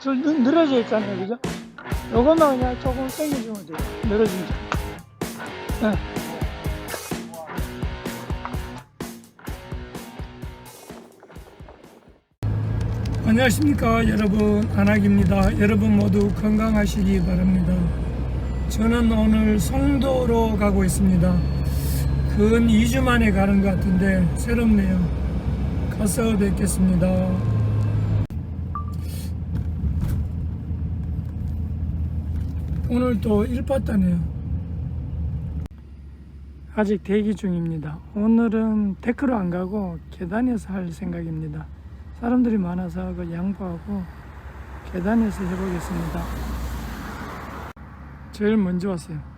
줄 늘- 늘어져 있잖아요, 그죠? 요것만 그냥 조금 당겨주면 돼요. 줄. 네. 안녕하십니까 여러분 안학입니다 여러분 모두 건강하시기 바랍니다 저는 오늘 송도로 가고 있습니다 근 2주 만에 가는 것 같은데 새롭네요 가서 뵙겠습니다 오늘 또 1파타네요 아직 대기 중입니다 오늘은 데크로 안 가고 계단에서 할 생각입니다 사람들이 많아서 그 양보하고 계단에서 해보겠습니다. 제일 먼저 왔어요.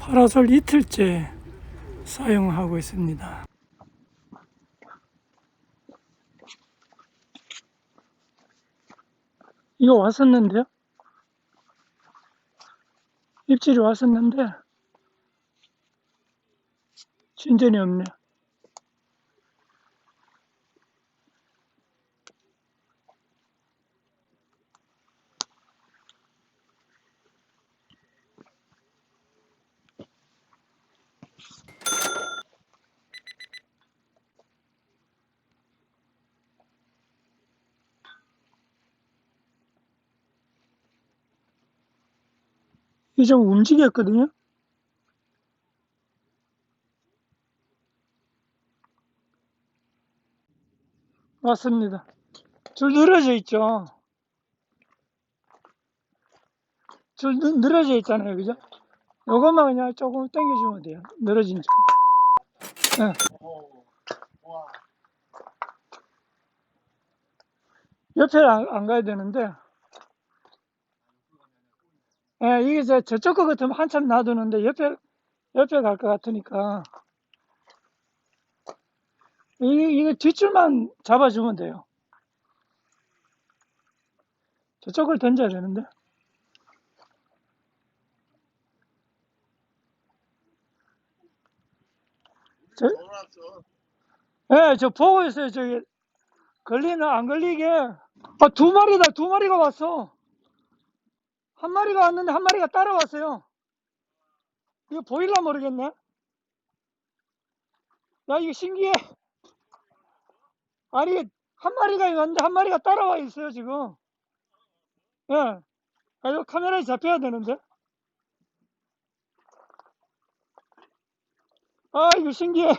파라솔 이틀째 사용하고 있습니다. 이거 왔었는데요? 입질이 왔었는데 진전이 없네. 이게 좀 움직였거든요. 맞습니다. 줄 늘어져 있죠. 줄 늘- 늘어져 있잖아요. 그죠? 요것만 그냥 조금 당겨주면 돼요. 늘어진 줄. 예. 옆에 안, 안 가야 되는데, 예, 이게 저, 저쪽 거 같으면 한참 놔두는데, 옆에, 옆에 갈 것 같으니까, 이, 이거 뒷줄만 잡아주면 돼요. 저쪽을 던져야 되는데. 저, 예, 저 보고 있어요. 저기, 걸리나, 안 걸리게. 아, 두 마리다, 두 마리가 왔어. 한 마리가 왔는데 한 마리가 따라왔어요. 이거 보일라 모르겠네. 야, 이거 신기해. 아니, 한 마리가 왔는데 한 마리가 따라와 있어요, 지금. 예. 아, 이거 카메라에 잡혀야 되는데. 아, 이거 신기해.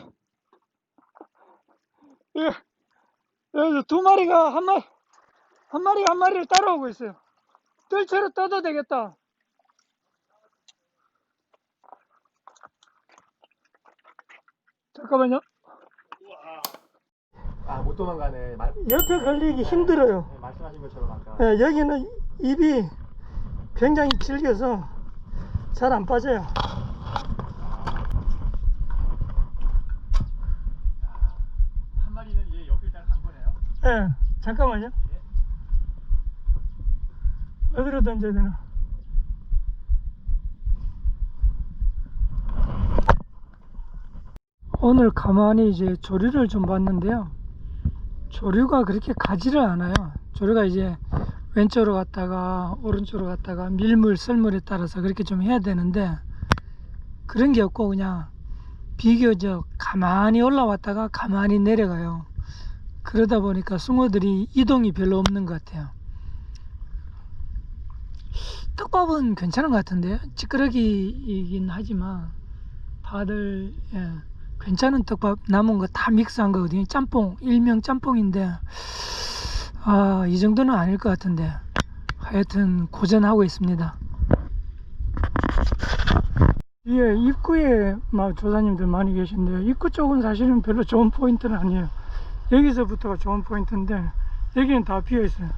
이거, 두 마리가 한 마리, 한 마리가 한 마리를 따라오고 있어요. 뜰채로 떠도 되겠다. 잠깐만요. 아, 못 도망가네. 말, 옆에 걸리기 힘들어요. 네, 말씀하신 것처럼 아까. 예, 여기는 입이 굉장히 질겨서 잘 안 빠져요. 한 마리는 얘 옆에 일단 간 거네요. 예, 잠깐만요. 어디로 던져야 되나? 오늘 가만히 이제 조류를 좀 봤는데요. 조류가 그렇게 가지를 않아요. 조류가 이제 왼쪽으로 갔다가 오른쪽으로 갔다가 밀물, 썰물에 따라서 그렇게 좀 해야 되는데 그런 게 없고 그냥 비교적 가만히 올라왔다가 가만히 내려가요. 그러다 보니까 숭어들이 이동이 별로 없는 것 같아요. 떡밥은 괜찮은 것 같은데요. 찌끄러기이긴 하지만 다들 예, 괜찮은 떡밥 남은 거 다 믹스한 거거든요. 짬뽕 일명 짬뽕인데 아 이 정도는 아닐 것 같은데 하여튼 고전하고 있습니다. 예, 입구에 막 조사님들 많이 계신데요. 입구 쪽은 사실은 별로 좋은 포인트는 아니에요. 여기서부터가 좋은 포인트인데 여기는 다 비어 있어요.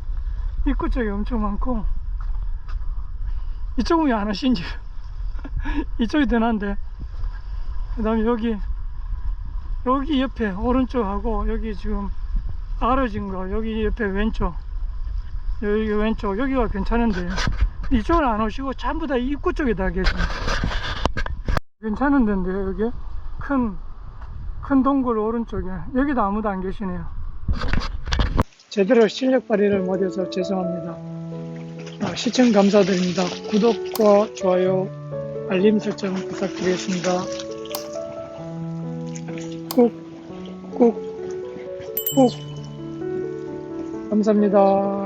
입구 쪽이 엄청 많고 이쪽은 왜안 하신지 이쪽이 더 난데 그 다음에 여기 여기 옆에 오른쪽하고 여기 지금 알아진 거 여기 옆에 왼쪽 여기 왼쪽 여기가 괜찮은데 이쪽은 안 오시고 전부 다 입구 쪽에 다 계십니다. 괜찮은 데인데요, 여기? 큰, 큰 동굴 오른쪽에. 여기도 아무도 안 계시네요. 제대로 실력 발휘를 못해서 죄송합니다. 아, 시청 감사드립니다. 구독과 좋아요, 알림 설정 부탁드리겠습니다. 꾹, 꾹, 꾹. 감사합니다.